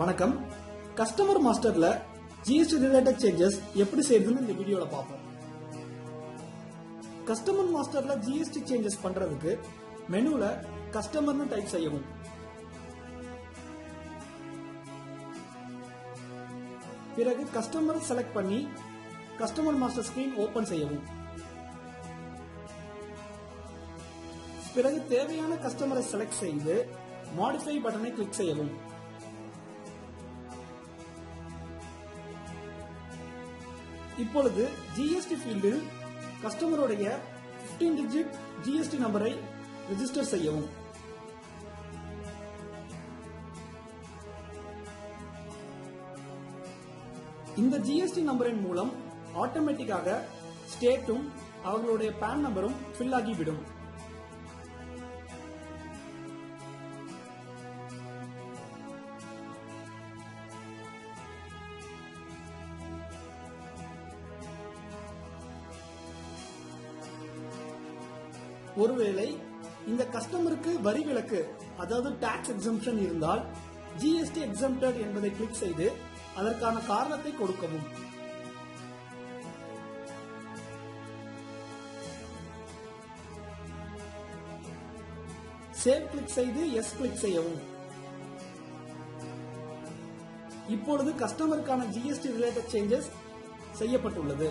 வணக்கம். கஸ்டமர் மாஸ்டர்ல GST related changes எப்படி செய்யறதுன்னு இந்த வீடியோல பார்ப்போம். கஸ்டமர் மாஸ்டர்ல ஜிஎஸ்டி சேஞ்சஸ் பண்றதுக்கு மெனுல கஸ்டமர்னு டைப் செய்யவும். பிறகு கஸ்டமர் செலக்ட் பண்ணி கஸ்டமர் மாஸ்டர் ஸ்கிரீன் ஓபன் செய்யவும். பிறகு தேவையான கஸ்டமரை செலக்ட் செய்து மாடிஃபை பட்டனை கிளிக் செய்யவும். இப்பொழுது ஜிஎஸ்டி ஃபீல்டில் கஸ்டமருடைய 15 டிஜிட் ஜிஎஸ்டி நம்பரை ரெஜிஸ்டர் செய்யவும். இந்த ஜிஎஸ்டி நம்பரின் மூலம் ஆட்டோமேட்டிக்காக ஸ்டேட்டும் அவர்களுடைய பேன் நம்பரும் ஃபில் ஆகிவிடும். ஒருவேளை இந்த கஸ்டமருக்கு வரி விலக்கு அதாவது டாக்ஸ் எக்ஸம்ஷன் இருந்தால் ஜிஎஸ்டி எக்ஸம்டட் என்பதை கிளிக் செய்து அதற்கான காரணத்தை கொடுக்கவும். சேவ் கிளிக் செய்து எஸ் கிளிக் செய்யவும். இப்பொழுது கஸ்டமருக்கான ஜிஎஸ்டி ரிலேட்டட் சேஞ்சஸ் செய்யப்பட்டுள்ளது.